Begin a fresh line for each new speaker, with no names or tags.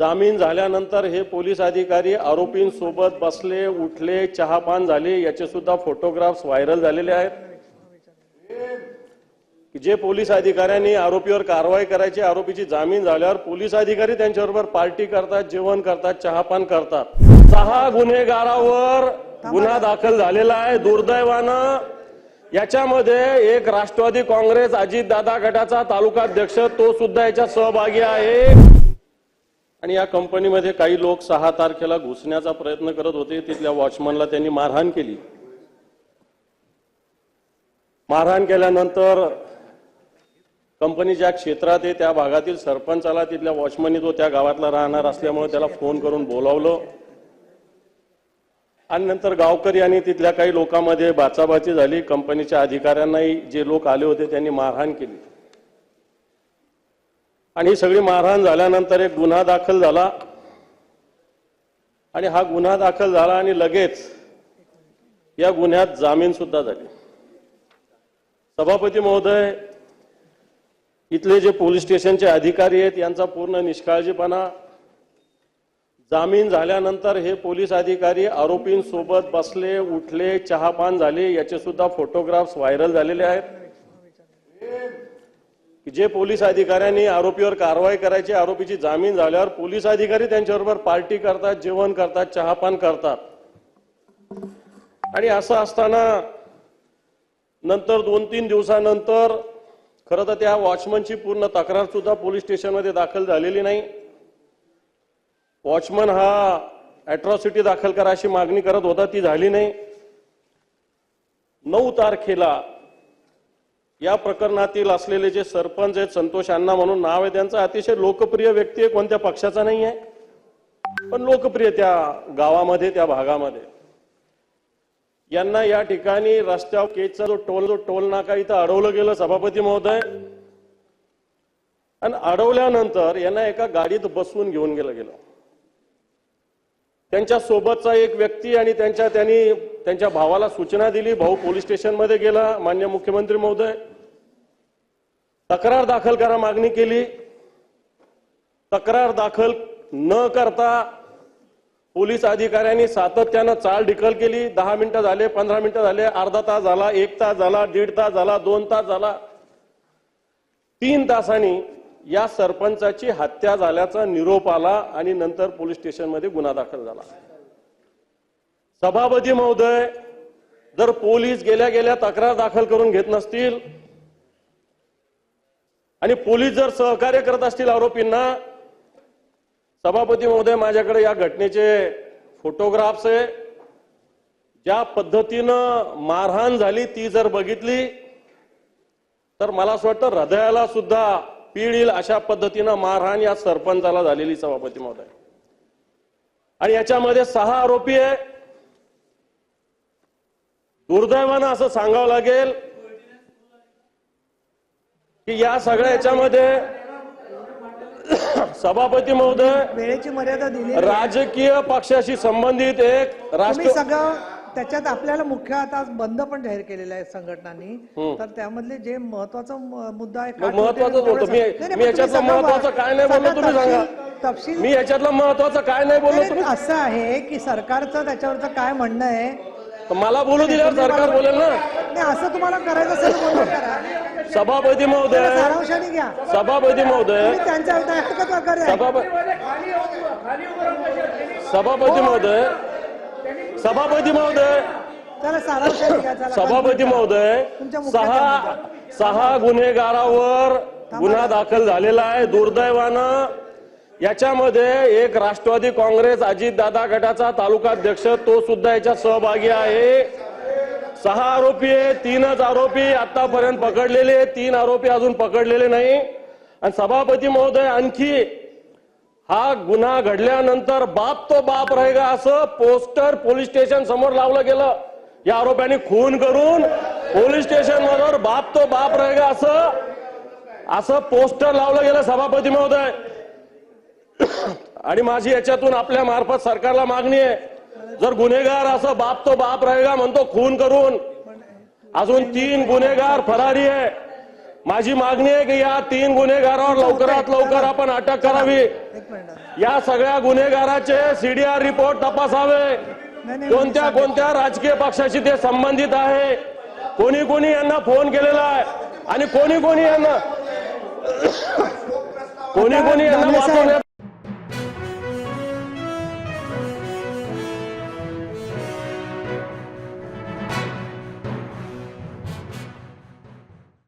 जामीन झाल्यानंतर हे पोलीस अधिकारी आरोपींसोबत बसले उठले चहापान झाले याचे सुद्धा फोटोग्राफ्स व्हायरल झालेले आहेत. जे पोलीस अधिकाऱ्यांनी आरोपीवर कारवाई करायची आरोपीची जामीन झाल्यावर पोलीस अधिकारी त्यांच्याबरोबर पार्टी करतात जेवण करतात चहापान करतात. सहा गुन्हेगारावर गुन्हा दाखल झालेला आहे दुर्दैवानं. याच्यामध्ये एक राष्ट्रवादी काँग्रेस अजितदादा गटाचा तालुकाध्यक्ष तो सुद्धा याच्यात सहभागी आहे. आणि या कंपनीमध्ये काही लोक सहा तारखेला घुसण्याचा प्रयत्न करत होते. तिथल्या वॉचमनला त्यांनी मारहाण केली. मारहाण केल्यानंतर कंपनी ज्या क्षेत्रात आहे त्या भागातील सरपंचाला तिथल्या वॉचमनी तो त्या गावातला राहणार असल्यामुळे त्याला फोन करून बोलावलं. आणि नंतर गावकरी आणि तिथल्या काही लोकांमध्ये बाचाबाची झाली. कंपनीच्या अधिकाऱ्यांनाही जे लोक आले होते त्यांनी मारहाण केली. आणि ही सगळी मारहाण झाल्यानंतर एक गुन्हा दाखल झाला. आणि हा गुन्हा दाखल झाला आणि लगेच या गुन्ह्यात जामीन सुद्धा झाली. सभापती महोदय इथले जे पोलीस स्टेशनचे अधिकारी आहेत यांचा पूर्ण निष्काळजीपणा. जामीन झाल्यानंतर हे पोलीस अधिकारी आरोपींसोबत बसले उठले चहापान झाले याचे सुद्धा फोटोग्राफ्स व्हायरल झालेले आहेत. की जे पोलीस अधिकाऱ्यांनी आरोपीवर कारवाई करायची आरोपीची जामीन झाल्यावर पोलीस अधिकारी त्यांच्याबरोबर पार्टी करतात जेवण करतात चहापान करतात. आणि असं असताना नंतर दोन तीन दिवसानंतर खरं तर त्या वॉचमनची पूर्ण तक्रार सुद्धा पोलीस स्टेशनमध्ये दाखल झालेली नाही. वॉचमन हा अॅट्रॉसिटी दाखल करा अशी मागणी करत होता ती झाली नाही. नऊ तारखेला या प्रकरणातील असलेले जे सरपंच आहेत संतोष अण्णा म्हणून नाव आहे त्यांचा अतिशय लोकप्रिय व्यक्ती आहे कोणत्या पक्षाचा नाही आहे. पण लोकप्रिय त्या गावामध्ये त्या भागामध्ये. यांना या ठिकाणी रस्त्यावर केचा जो टोल जो टोल नाका इथं अडवलं गेलं सभापती महोदय. आणि अडवल्यानंतर यांना एका गाडीत बसवून घेऊन गेलं गेलं. त्यांच्या सोबतचा एक व्यक्ती आणि त्यांच्या त्यांनी त्यांच्या भावाला सूचना दिली भाऊ पोलीस स्टेशनमध्ये गेला मान्य मुख्यमंत्री महोदय. तक्रार दाखल करा मागणी केली. तक्रार दाखल न करता पोलीस अधिकाऱ्यांनी सातत्यानं चाल ढिकल केली. दहा मिनिटं झाले पंधरा मिनिटं झाले अर्धा तास झाला एक तास झाला दीड तास झाला दोन तास झाला. तीन तासांनी या सरपंचाची हत्या झाल्याचा निरोप आला आणि नंतर पोलीस स्टेशनमध्ये गुन्हा दाखल झाला. सभापती महोदय जर पोलीस गेल्या गेल्या तक्रार दाखल करून घेत नसतील आणि पोलीस जर सहकार्य करत असतील आरोपींना सभापती महोदय माझ्याकडे या घटनेचे फोटोग्राफ्स आहे. ज्या पद्धतीनं मारहाण झाली ती जर बघितली तर मला असं वाटतं हृदयाला सुद्धा पीड येईल अशा पद्धतीनं मारहाण या सरपंचाला झालेली सभापती महोदय. आणि याच्यामध्ये सहा आरोपी आहे. दुर्दैवानं असं सांगावं लागेल की या सगळ्या याच्यामध्ये सभापती महोदय
वेळेची मर्यादा दिली
राजकीय पक्षाशी संबंधित एक
तुम्ही
राष्ट्र
सगळं त्याच्यात आपल्याला मुख्य आता बंद पण जाहीर केलेला आहे संघटनांनी तर त्यामधले जे महत्त्वाचा मुद्दा आहे
महत्वाचं.
सांग-
मी- मी याच्यातलं महत्वाचं काय नाही बोललो तुम्ही सांगा.
तपशील-
मी याच्यातलं महत्वाचं काय नाही बोललो
असं आहे की सरकारचं त्याच्यावरचं काय म्हणणं आहे
तर मला बोलू दिल्यावर सरकार बोलेल ना.
नाही असं तुम्हाला करायचं असेल तर बोलणं करा.
सभापती महोदय.
सारांशाने घ्या.
सभापती महोदय.
तुम्ही त्यांच्या आहे.
सभापती सभापती महोदय. सभापती महोदय.
सारांशाने घ्या
सभापती महोदय
तुमच्या
सहा सहा गुन्हेगारावर गुन्हा दाखल झालेला आहे. दुर्दैवानं याच्यामध्ये एक राष्ट्रवादी काँग्रेस अजितदादा गटाचा तालुका अध्यक्ष तो सुद्धा याच्यात सहभागी आहे. सहा आरोपी आहे तीनच आरोपी आतापर्यंत पकडलेले तीन आरोपी अजून पकडलेले नाही. आणि सभापती महोदय आणखी हा गुन्हा घडल्यानंतर बाप तो बाप राहिगा असं पोस्टर पोलीस स्टेशन समोर लावलं गेलं. या आरोप्यांनी खून करून पोलीस स्टेशन मधून बाप तो बाप रहेगा असं असं पोस्टर लावलं गेलं सभापती महोदय. आणि माझी याच्यातून आपल्या मार्फत सरकारला मागणी आहे. जर गुन्हेगार असं बाप तो बाप रहेगा म्हणतो खून करून अजून तीन गुन्हेगार फरारी आहे. माझी मागणी आहे की या तीन गुन्हेगारावर लवकरात लवकर आपण अटक करावी. या सगळ्या गुन्हेगाराचे सीडीआर रिपोर्ट तपासावे. कोणत्या कोणत्या राजकीय पक्षाशी ते संबंधित आहे? कोणी कोणी यांना फोन केलेला आहे? आणि कोणी कोणी यांना कोणी कोणी यांना